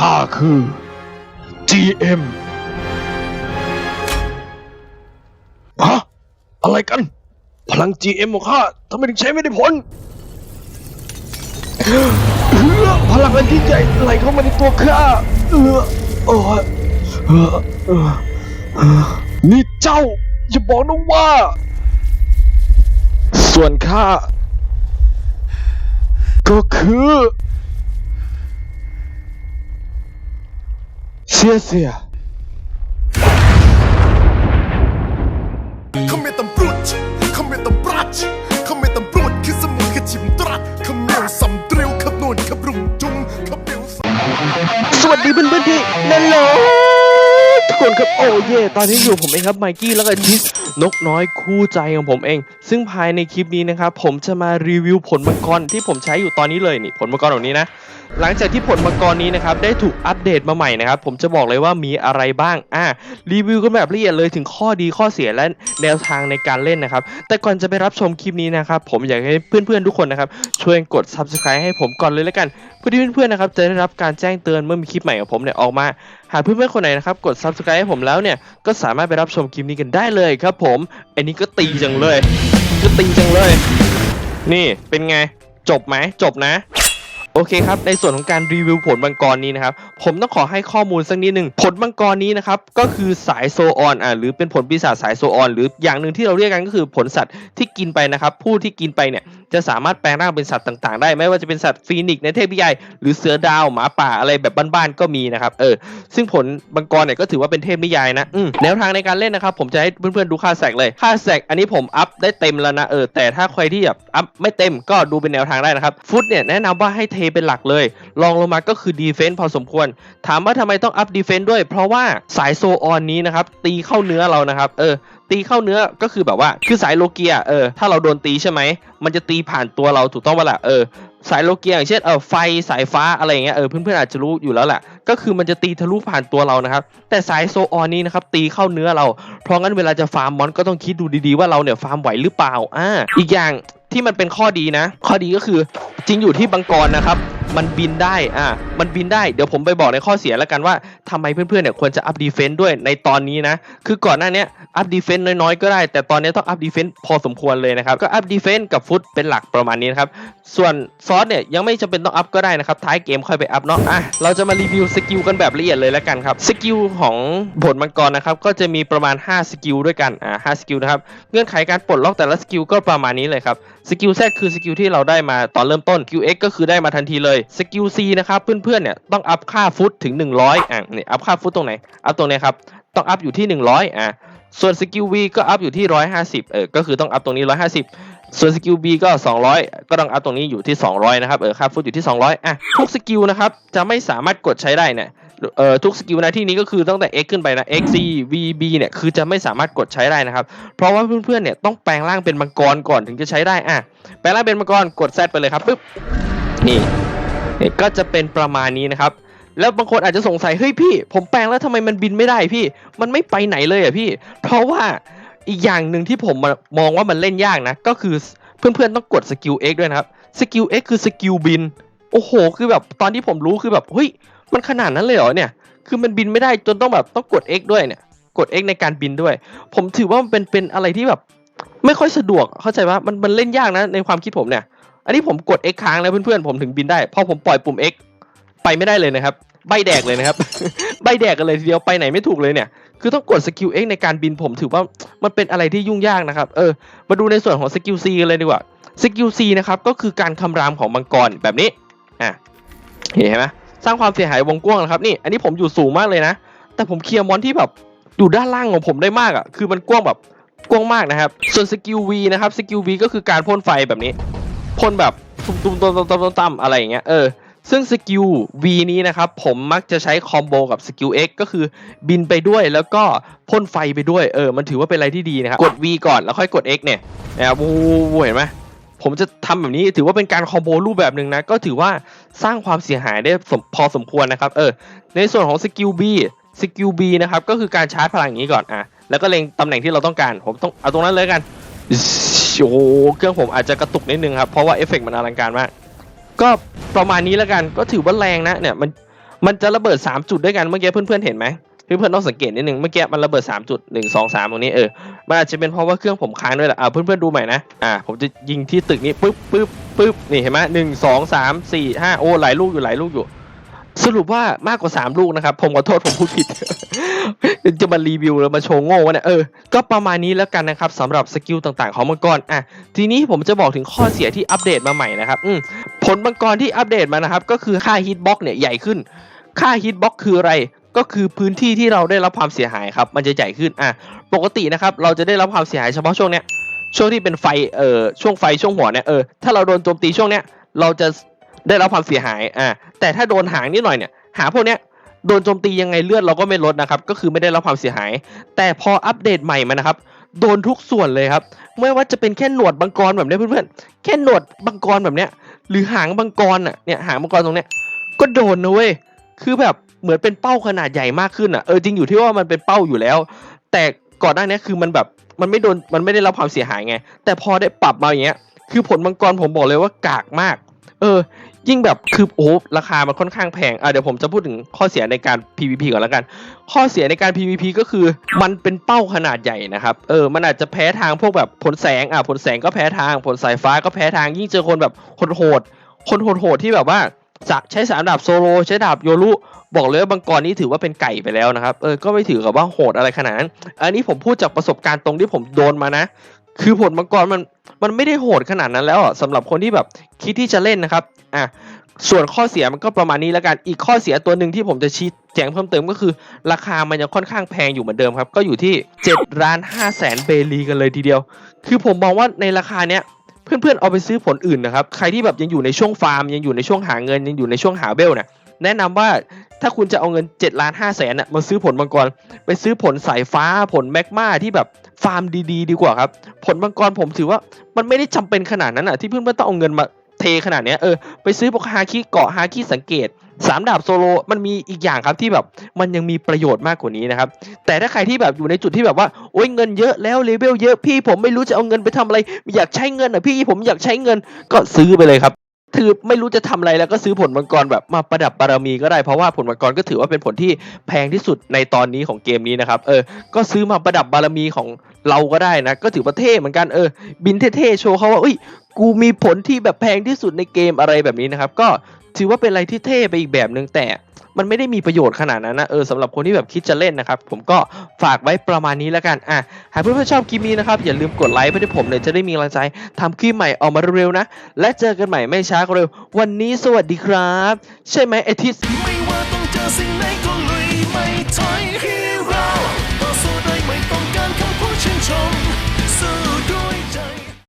ข้าคือ GM ฮะอะไรกัน พลัง GM ของข้าทำไมถึงใช้ไม่ได้ผลเอื้อพลังอันที่ใหญ่ไหลเข้ามาในตัวข้าเออโอ้ยเออเออเออนี่เจ้า อย่าบอกนะว่า ส่วนข้าก็คือ เสียเสีย Kom met een broodje, kom met een praatje. Kom met een brood, kies hem moet je hem draad. Kom nou, sam drill, kom nooit, kom roem, doen, kom heel สวัสดีเพื่อนๆที่นั่นเหรอทุกคนครับโอ้เย่ตอนนี้อยู่ผมเองครับไมกี้แล้วก็ทิสนกน้อยคู่ใจของผมเอง ซึ่งภายในคลิปนี้นะครับผมจะมารีวิวผลมังกรที่ผมใช้อยู่ตอนนี้เลยนี่ผลมังกรแบบนี้นะ หลังจากที่ผลมังกรนี้นะครับได้ถูกอัปเดตมาใหม่นะครับผมจะบอกเลยว่ามีอะไรบ้างอ่ารีวิวกันแบบละเอียดเลยถึงข้อดีข้อเสียและแนวทางในการเล่นนะครับ แต่ก่อนจะไปรับชมคลิปนี้นะครับผมอยากให้เพื่อนๆทุกคนนะครับช่วยกด subscribe ให้ผมก่อนเลยแล้วกันเพื่อที่เพื่อนๆนะครับจะได้รับการแจ้งเตือนเมื่อมีคลิปใหม่ของผมเนี่ยออกมา หากเพื่อนๆคนไหนนะครับกด subscribe ให้ผมแล้วเนี่ยก็สามารถไปรับชมคลิปนี้กันได้เลยครับผมอันนี้ก็ตีจังเลย ก็ตีจังเลย นี่เป็นไงจบไหมจบนะโอเคครับ ในส่วนของการรีวิวผลมังกรนี้นะครับ ผมต้องขอให้ข้อมูลสักนิดหนึ่งผลมังกรนี้นะครับ ก็คือสายโซออนอ่าหรือเป็นผลปีศาจสายโซออน หรืออย่างหนึ่งที่เราเรียกกันก็คือผลสัตว์ที่กินไปนะครับ ผู้ที่กินไปเนี่ย จะสามารถแปลงร่างเป็นสัตว์ต่างๆ ได้ไม่ว่าจะเป็นสัตว์ฟีนิกซ์ในเทพนิยายหรือเสือดาวหมาป่าอะไรแบบบ้านๆก็มีนะครับเออซึ่งผลมังกรเนี่ยก็ถือว่าเป็นเทพนิยายนะแนวทางในการเล่นนะครับผมจะให้เพื่อนๆดูค่าแสกเลยค่าแสกอันนี้ผมอัพได้เต็มแล้วนะเออแต่ถ้าใครที่แบบอัพไม่เต็มก็ดูเป็นแนวทางได้นะครับฟุตเนี่ยแนะนำว่าให้เทเป็นหลักเลยลองลงมาก็คือดีเฟน s ์พอสมควร ถามว่าทำไมต้องอัพดีเฟน s ์ด้วย เพราะว่าสายโซออนนี้นะครับตีเข้าเนื้อเรานะครับเออ ตีเข้าเนื้อก็คือแบบว่าคือสายโลเกียเออถ้าเราโดนตีใช่ไหมมันจะตีผ่านตัวเราถูกต้องปะล่ะเออสายโลเกียอย่างเช่นเออไฟสายฟ้าอะไรอย่างเงี้ยเออเพื่อนๆอาจจะรู้อยู่แล้วแหละก็คือมันจะตีทะลุผ่านตัวเรานะครับ แต่สายโซออนนี้นะครับตีเข้าเนื้อเรา เพราะงั้นเวลาจะฟาร์มมอนก็ต้องคิดดูดีๆว่าเราเนี่ยฟาร์มไหวหรือเปล่าอ่าอีกอย่างที่มันเป็นข้อดีนะ ข้อดีก็คือจริงอยู่ที่บังกรนะครับ มันบินได้อ่ามันบินได้เดี๋ยวผมไปบอกในข้อเสียแล้วกันว่าทำไมเพื่อนๆเนี่ยควรจะอัพดีเฟนต์ด้วยในตอนนี้นะ คือก่อนหน้านี้อัพดีเฟนต์น้อยๆก็ได้ แต่ตอนนี้ต้องอัพดีเฟนต์พอสมควรเลยนะครับ ก็อัพดีเฟนต์กับฟุตเป็นหลักประมาณนี้นะครับ ส่วนซอสเนี่ยยังไม่จำเป็นต้องอัพก็ได้นะครับ ท้ายเกมค่อยไปอัพเนาะอะเราจะมารีวิวสกิลกันแบบละเอียดเลยแล้วกันครับสกิลของผลมังกรนะครับก็จะมีประมาณ 5 สกิลด้วยกันอ่า5สกิลนะครับเงื่อนไขการปลดล็อกแต่ละสกิลก็ประมาณนี้เลยครับสกิล Z คือสกิลที่เราได้มาตอนเริ่มต้น QX ก็คือได้มาทันทีเลยสกิล C นะครับเพื่อนๆเนี่ยต้องอัพค่าฟุตถึง 100อะนี่อัพค่าฟุตตรงไหนอัพตรงนี้ครับต้องอัพอยู่ที่ 100อะส่วนสกิล V ก็อัพอยู่ที่ 150เออก็คือต้องอัพตรงนี้ 150 ส่วนสกิล B ก็ 200 ก็ต้องอัพตรงนี้อยู่ที่ 200 นะครับเออค่าฟุตอยู่ที่ 200อะทุกสกิลนะครับจะไม่สามารถกดใช้ได้เนี่ยเอ่อทุกสกิลนะที่นี้ก็คือตั้งแต่ X ขึ้นไปนะ X C V B เนี่ยคือจะไม่สามารถกดใช้ได้นะครับ เพราะว่าเพื่อนๆเนี่ยต้องแปลงร่างเป็นมังกรก่อนถึงจะใช้ได้อะแปลงร่างเป็นมังกรกด Z ไปเลยครับปึ๊บนี่ ก็จะเป็นประมาณนี้นะครับ แล้วบางคนอาจจะสงสัยเฮ้ยพี่ ผมแปลงแล้วทำไมมันบินไม่ได้พี่ มันไม่ไปไหนเลยอะพี่ เพราะว่าอีกอย่างหนึ่งที่ผมมองว่ามันเล่นยากนะ ก็คือเพื่อนๆต้องกดสกิล X ด้วยนะครับสกิล X คือสกิลบิน โอ้โห คือแบบตอนที่ผมรู้คือแบบเฮ้ยมันขนาดนั้นเลยเหรอเนี่ย คือมันบินไม่ได้จนต้องแบบต้องกด X ด้วยเนี่ยกด X ในการบินด้วย ผมถือว่ามันเป็นเป็นอะไรที่แบบ ไม่ค่อยสะดวกเข้าใจว่ามันมันเล่นยากนะในความคิดผมเนี่ย อันนี้ผมกด X ค้างแล้วเพื่อนๆผมถึงบินได้ พอผมปล่อยปุ่ม X ไปไม่ได้เลยนะครับ ใบแดกเลยนะครับ ใบแดกกันเลยทีเดียวไปไหนไม่ถูกเลยเนี่ย คือต้องกดสกิล X ในการบินผมถือว่ามันเป็นอะไรที่ยุ่งยากนะครับ เออ มาดูในส่วนของสกิล C กันเลยดีกว่า สกิล C นะครับก็คือการคำรามของมังกรแบบนี้ อะ เห็นไหมสร้างความเสียหายวงกว้างนะครับนี่ อันนี้ผมอยู่สูงมากเลยนะ แต่ผมเคลียร์มอนที่แบบอยู่ด้านล่างของผมได้มากอะ คือมันกว้างแบบกว้างมากนะครับ ส่วนสกิล V นะครับ สกิล V ก็คือการพ่นไฟแบบนี้ พ่นแบบตุ้มตุ้มตุ้มตุ้มตุ้มตุ้มอะไรอย่างเงี้ยเออซึ่งสกิล V นี้นะครับ ผมมักจะใช้คอมโบกับสกิล X ก็คือบินไปด้วยแล้วก็พ่นไฟไปด้วยเออมันถือว่าเป็นอะไรที่ดีนะครับ กด V ก่อนแล้วค่อยกด X เนี่ยนะครับวูเห็นไหมผมจะทำแบบนี้ถือว่าเป็นการคอมโบรูปแบบหนึ่งนะ ก็ถือว่าสร้างความเสียหายได้พอสมควรนะครับ เออ ในส่วนของสกิล B สกิล B นะครับ ก็คือการชาร์จพลังอย่างนี้ก่อนอะแล้วก็เล็งตำแหน่งที่เราต้องการ ผมต้องเอาตรงนั้นเลยกัน โอ้เครื่องผมอาจจะกระตุกนิดนึงครับ เพราะว่าเอฟเฟกต์มันอลังการมาก ก็ประมาณนี้แล้วกันก็ถือว่าแรงนะเนี่ยมันมันจะระเบิด 3 จุดด้วยกันเมื่อกี้เพื่อนๆเห็นไหมเพื่อนๆต้องสังเกตนิดนึงเมื่อกี้มันระเบิด3จุด1 2 3ตรงนี้เออมันอาจจะเป็นเพราะว่าเครื่องผมค้างด้วยแหละอ่าเพื่อนๆดูใหม่นะอ่าผมจะยิงที่ตึกนี้ปึ๊บปึ๊บปึ๊บนี่เห็นไหมหนึ่งสองสามสี่ห้าโอ้หลายลูกอยู่หลายลูกอยู่ สรุปว่ามากกว่า3ลูกนะครับ ผมขอโทษผมพูดผิด จะมารีวิวแล้วมาโชว์โง่วะเนี่ยเออ ก็ประมาณนี้แล้วกันนะครับสำหรับสกิลต่างๆของมังกรอะทีนี้ผมจะบอกถึงข้อเสียที่อัปเดตมาใหม่นะครับอืผลมังกรที่อัปเดตมานะครับ ก็คือค่าฮิตบ็อกเนี่ยใหญ่ขึ้น ค่าฮิตบ็อกคืออะไรก็คือพื้นที่ที่เราได้รับความเสียหายครับ มันจะใหญ่ขึ้นอะปกตินะครับ เราจะได้รับความเสียหายเฉพาะช่วงเนี้ยช่วงที่เป็นไฟเอ่อช่วงไฟช่วงหัวเนี่ยเออถ้าเราโดนโจมตีช่วงเนี้ยเราจะ ได้รับความเสียหาย อ่า แต่ถ้าโดนหางนิดหน่อยเนี่ย หางพวกเนี้ยโดนโจมตียังไงเลือดเราก็ไม่ลดนะครับ ก็คือไม่ได้รับความเสียหาย แต่พออัปเดตใหม่มานะครับ โดนทุกส่วนเลยครับ ไม่ว่าจะเป็นแค่หนวดบังกรแบบเนี้ยเพื่อนๆ แค่หนวดบังกรแบบเนี้ย หรือหางบังกรอะ เนี่ยหางบังกรตรงเนี้ย ก็โดนนะเว้ย คือแบบเหมือนเป็นเป้าขนาดใหญ่มากขึ้นอะ เออจริงอยู่ที่ว่ามันเป็นเป้าอยู่แล้ว แต่ก่อนหน้านี้คือมันแบบมันไม่โดนมันไม่ได้รับความเสียหายไง แต่พอได้ปรับมาอย่างเงี้ย คือผลมังกรผมบอกเลยว่ากากมาก เออ ยิ่งแบบคือโอ้ราคามันค่อนข้างแพงอะเดี๋ยวผมจะพูดถึงข้อเสียในการ PVP ก่อนแล้วกัน ข้อเสียในการ PVP ก็คือมันเป็นเป้าขนาดใหญ่นะครับ เออ มันอาจจะแพ้ทางพวกแบบผลแสงอะผลแสงก็แพ้ทางผลสายฟ้าก็แพ้ทาง ยิ่งเจอคนแบบคนโหดคนโหดๆที่แบบว่าจะใช้สามดาบโซโลใช้ดาบโยรุบอกเลยว่าบางกรนี้ถือว่าเป็นไก่ไปแล้วนะครับ เออ ก็ไม่ถือกับว่าโหดอะไรขนาดนั้น อันนี้ผมพูดจากประสบการณ์ตรงที่ผมโดนมานะ คือผลมังกรมัน มันไม่ได้โหดขนาดนั้นแล้วอะสำหรับคนที่แบบคิดที่จะเล่นนะครับอะส่วนข้อเสียมันก็ประมาณนี้แล้วกัน อีกข้อเสียตัวหนึ่งที่ผมจะชี้แจงเพิ่มเติมก็คือ ราคามันยังค่อนข้างแพงอยู่เหมือนเดิมครับ ก็อยู่ที่7ล้าน5แสนเบลีกันเลยทีเดียว คือผมมองว่าในราคาเนี้ยเพื่อนๆเอาไปซื้อผลอื่นนะครับ ใครที่แบบยังอยู่ในช่วงฟาร์ม ยังอยู่ในช่วงหาเงินยังอยู่ในช่วงหาเบลเนี่ยแนะนำว่า ถ้าคุณจะเอาเงิน7ล้าน5แสนน่ะมาซื้อผลมังกร ไปซื้อผลสายฟ้าผลแมกมาที่แบบฟาร์มดีๆ ดีกว่าครับ ผลมังกรผมถือว่ามันไม่ได้จำเป็นขนาดนั้นอะที่เพื่อนๆต้องเอาเงินมาเทขนาดเนี้ยเออไปซื้อพวกฮาคิเกาะฮาคิสังเกตสามดาบโซโลมันมีอีกอย่างครับที่แบบมันยังมีประโยชน์มากกว่านี้นะครับ แต่ถ้าใครที่แบบอยู่ในจุดที่แบบว่าโอ้ยเงินเยอะแล้วเลเวลเยอะพี่ผมไม่รู้จะเอาเงินไปทำอะไร อยากใช้เงินอะพี่ผมอยากใช้เงินก็ซื้อไปเลยครับ ถือไม่รู้จะทำอะไรแล้วก็ซื้อผลมังกรแบบมาประดับบารมีก็ได้เพราะว่าผลมังกรก็ถือว่าเป็นผลที่แพงที่สุดในตอนนี้ของเกมนี้นะครับ เออ ก็ซื้อมาประดับบารมีของเราก็ได้นะ ก็ถือว่าเท่เหมือนกันเออ บินเท่ๆโชว์เขาว่าอุ้ยกูมีผลที่แบบแพงที่สุดในเกมอะไรแบบนี้นะครับ ก็ ถือว่าเป็นอะไรที่เท่ไปอีกแบบหนึ่งแต่มันไม่ได้มีประโยชน์ขนาดนั้นนะเออสำหรับคนที่แบบคิดจะเล่นนะครับ ผมก็ฝากไว้ประมาณนี้แล้วกันอะหากเพื่อนๆชอบคลิปนี้นะครับ อย่าลืมกดไลค์เพื่อที่ผมเนี่ยจะได้มีกำลังใจทำคลิปใหม่ออกมาเร็วๆนะ และเจอกันใหม่ไม่ช้าก็เร็ว วันนี้สวัสดีครับ ใช่ไหมเอทิสไม่ว่าต้องเจอสิ่งไหนก็ลุยไม่ถอยฮีโร่ต่อสู้โดยไม่ต้องการคำพูดชื่นชมสู้